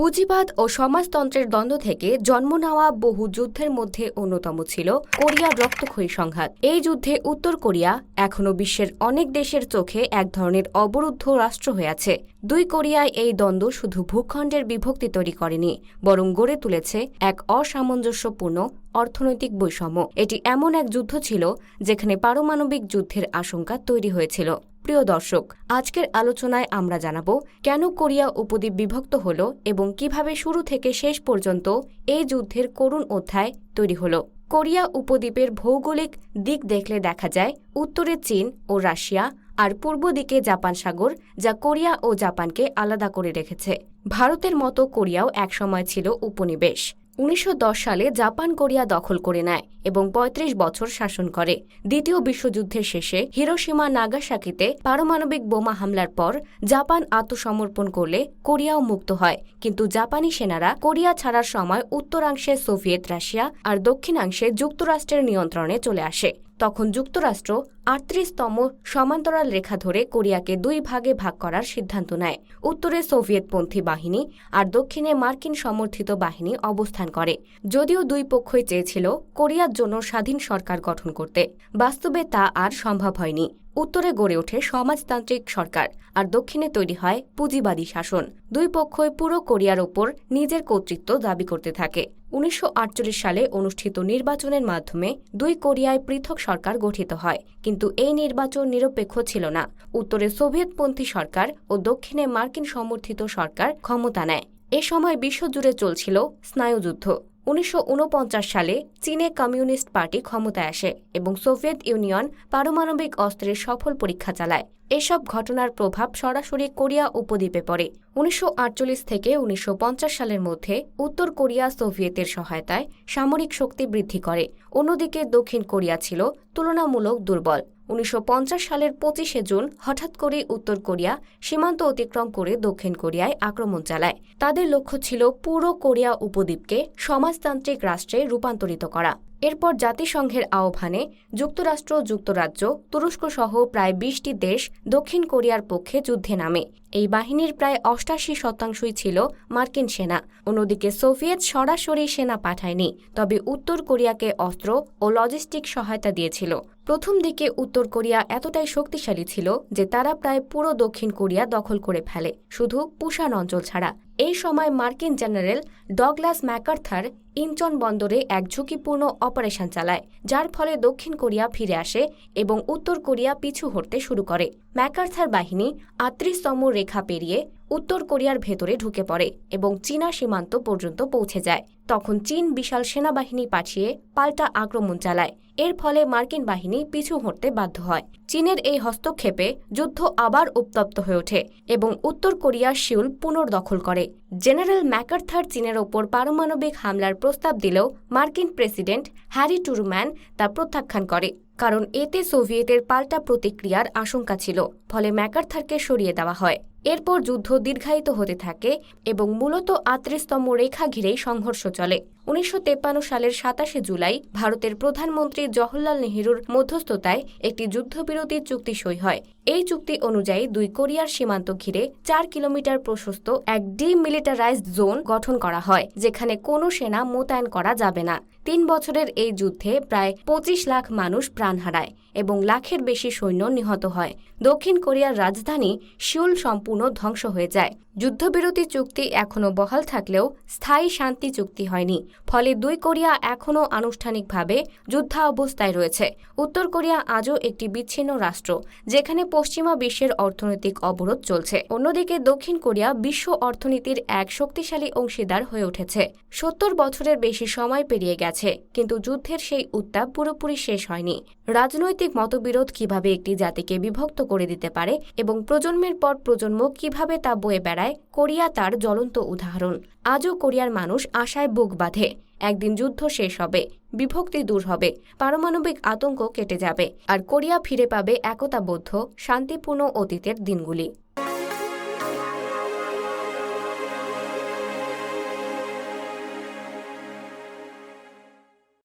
পুঁজিবাদ ও সমাজতন্ত্রের দ্বন্দ্ব থেকে জন্ম নেওয়া বহু যুদ্ধের মধ্যে অন্যতম ছিল কোরিয়ার রক্তক্ষয়ী সংঘাত। এই যুদ্ধে উত্তর কোরিয়া এখনও বিশ্বের অনেক দেশের চোখে এক ধরনের অবরুদ্ধ রাষ্ট্র হয়ে আছে। দুই কোরিয়ায় এই দ্বন্দ্ব শুধু ভূখণ্ডের বিভক্তি তৈরি করেনি, বরং গড়ে তুলেছে এক অসামঞ্জস্যপূর্ণ অর্থনৈতিক বৈষম্য। এটি এমন এক যুদ্ধ ছিল যেখানে পারমাণবিক যুদ্ধের আশঙ্কা তৈরি হয়েছিল। প্রিয় দর্শক, আজকের আলোচনায় আমরা জানাব কেন কোরিয়া উপদ্বীপ বিভক্ত হল এবং কীভাবে শুরু থেকে শেষ পর্যন্ত এই যুদ্ধের করুণ অধ্যায় তৈরি হল। কোরিয়া উপদ্বীপের ভৌগোলিক দিক দেখলে দেখা যায়, উত্তরে চীন ও রাশিয়া আর পূর্ব দিকে জাপান সাগর, যা কোরিয়া ও জাপানকে আলাদা করে রেখেছে। ভারতের মতো কোরিয়াও একসময় ছিল উপনিবেশ। উনিশশো দশ সালে জাপান কোরিয়া দখল করে নেয় এবং ৩৫ বছর শাসন করে। দ্বিতীয় বিশ্বযুদ্ধের শেষে হিরোসীমা নাগাসাকিতে পারমাণবিক বোমা হামলার পর জাপান আত্মসমর্পণ করলে কোরিয়াও মুক্ত হয়। কিন্তু জাপানি সেনারা কোরিয়া ছাড়ার সময় উত্তরাংশে সোভিয়েত রাশিয়া আর দক্ষিণাংশে যুক্তরাষ্ট্রের নিয়ন্ত্রণে চলে আসে। তখন যুক্তরাষ্ট্র আটত্রিশতম সমান্তরাল রেখা ধরে কোরিয়াকে দুই ভাগে ভাগ করার সিদ্ধান্ত নেয়। উত্তরে সোভিয়েতপন্থী বাহিনী আর দক্ষিণে মার্কিন সমর্থিত বাহিনী অবস্থান করে। যদিও দুই পক্ষই চেয়েছিল কোরিয়ার জন্য স্বাধীন সরকার গঠন করতে। বাস্তবে তা আর সম্ভব হয়নি। উত্তরে গড়ে ওঠে সমাজতান্ত্রিক সরকার আর দক্ষিণে তৈরি হয় পুঁজিবাদী শাসন। দুই পক্ষই পুরো কোরিয়ার ওপর নিজের কর্তৃত্ব দাবি করতে থাকে। উনিশশো আটচল্লিশ সালে অনুষ্ঠিত নির্বাচনের মাধ্যমে দুই কোরিয়ায় পৃথক সরকার গঠিত হয়। কিন্তু এই নির্বাচন নিরপেক্ষ ছিল না। উত্তরে সোভিয়েতপন্থী সরকার ও দক্ষিণে মার্কিন সমর্থিত সরকার ক্ষমতা নেয়। এ সময় বিশ্বজুড়ে চলছিল স্নায়ুযুদ্ধ। উনিশশো ঊনপঞ্চাশ সালে চীনে কমিউনিস্ট পার্টি ক্ষমতায় আসে এবং সোভিয়েত ইউনিয়ন পারমাণবিক অস্ত্রের সফল পরীক্ষা চালায়। এসব ঘটনার প্রভাব সরাসরি কোরিয়া উপদ্বীপে পড়ে। উনিশশো আটচল্লিশ থেকে উনিশশো পঞ্চাশ সালের মধ্যে উত্তর কোরিয়া সোভিয়েতের সহায়তায় সামরিক শক্তি বৃদ্ধি করে। অন্যদিকে দক্ষিণ কোরিয়া ছিল তুলনামূলক দুর্বল। উনিশশো পঞ্চাশ সালের পঁচিশে জুন হঠাৎ করে উত্তর কোরিয়া সীমান্ত অতিক্রম করে দক্ষিণ কোরিয়ায় আক্রমণ চালায়। তাদের লক্ষ্য ছিল পুরো কোরিয়া উপদ্বীপকে সমাজতান্ত্রিক রাষ্ট্রে রূপান্তরিত করা। এরপর জাতিসংঘের আহ্বানে যুক্তরাষ্ট্র, যুক্তরাজ্য তুরস্ক সহ প্রায় বিশটি দেশ দক্ষিণ কোরিয়ার পক্ষে যুদ্ধে নামে। এই বাহিনীর প্রায় অষ্টাশি শতাংশই ছিল মার্কিন সেনা। অন্যদিকে সোভিয়েত সরাসরি সেনা পাঠায়নি, তবে উত্তর কোরিয়াকে অস্ত্র ও লজিস্টিক সহায়তা দিয়েছিল। প্রথম দিকে উত্তর কোরিয়া এতটাই শক্তিশালী ছিল যে তারা প্রায় পুরো দক্ষিণ কোরিয়া দখল করে ফেলে, শুধু পুশান অঞ্চল ছাড়া। এই সময় মার্কিন জেনারেল ডগলাস ম্যাকার্থার ইনচন বন্দরে এক ঝুঁকিপূর্ণ অপারেশন চালায়, যার ফলে দক্ষিণ কোরিয়া ফিরে আসে এবং উত্তর কোরিয়া পিছু হটতে শুরু করে। ম্যাকার্থার বাহিনী আটত্রিশতম রেখা পেরিয়ে উত্তর কোরিয়ার ভেতরে ঢুকে পড়ে এবং চীনা সীমান্ত পর্যন্ত পৌঁছে যায়। তখন চীন বিশাল সেনাবাহিনী পাঠিয়ে পাল্টা আক্রমণ চালায়। এর ফলে মার্কিন বাহিনী পিছু হটতে বাধ্য হয়। চীনের এই হস্তক্ষেপে যুদ্ধ আবার উত্তপ্ত হয়ে ওঠে এবং উত্তর কোরিয়ার শিউল পুনর্দখল করে। জেনারেল ম্যাকার্থার চীনের ওপর পারমাণবিক হামলার প্রস্তাব দিলেও মার্কিন প্রেসিডেন্ট হ্যারি টুরম্যান তা প্রত্যাখ্যান করে, কারণ এতে সোভিয়েতের পাল্টা প্রতিক্রিয়ার আশঙ্কা ছিল। ফলে ম্যাকার্থারকে সরিয়ে দেওয়া হয়। এরপর যুদ্ধ দীর্ঘায়িত হতে থাকে এবং মূলত আটত্রিশতম রেখা ঘিরেই সংঘর্ষ চলে। উনিশশো সালের সাতাশে জুলাই ভারতের প্রধানমন্ত্রী জওহরলাল নেহরুর মধ্যস্থতায় একটি যুদ্ধবিরতি চুক্তি সই হয়। এই চুক্তি অনুযায়ী দুই কোরিয়ার সীমান্ত ঘিরে চার কিলোমিটার প্রশস্ত এক ডিমিলিটারাইজড জোন গঠন করা হয়, যেখানে কোনো সেনা মোতায়েন করা যাবে না। তিন বছরের এই যুদ্ধে প্রায় পঁচিশ লাখ মানুষ প্রাণ হারায় এবং লাখের বেশি সৈন্য নিহত হয়। দক্ষিণ কোরিয়ার রাজধানী শিউল সম্পূর্ণ ধ্বংস হয়ে যায়। যুদ্ধবিরতি চুক্তি এখনও বহাল থাকলেও স্থায়ী শান্তি চুক্তি হয়নি। ফলে দুই কোরিয়া এখনও আনুষ্ঠানিকভাবে যুদ্ধাবস্থায় রয়েছে। উত্তর কোরিয়া আজও একটি বিচ্ছিন্ন রাষ্ট্র, যেখানে পশ্চিমা বিশ্বের অর্থনৈতিক অবরোধ চলছে। অন্যদিকে দক্ষিণ কোরিয়া বিশ্ব অর্থনীতির এক শক্তিশালী অংশীদার হয়ে উঠেছে। সত্তর বছরের বেশি সময় পেরিয়ে গেছে, কিন্তু যুদ্ধের সেই উত্তাপ পুরোপুরি শেষ হয়নি। রাজনৈতিক মতবিরোধ কীভাবে একটি জাতিকে বিভক্ত করে দিতে পারে এবং প্রজন্মের পর প্রজন্ম কীভাবে তা বয়ে বেড়ায়, কোরিয়া তার জ্বলন্ত উদাহরণ। আজও কোরিয়ার মানুষ আশায় বুক বাঁধে, একদিন যুদ্ধ শেষ হবে, বিভক্তি দূর হবে, পারমাণবিক আতঙ্ক কেটে যাবে, আর কোরিয়া ফিরে পাবে একতাবদ্ধ, শান্তিপূর্ণ অতীতের দিনগুলি।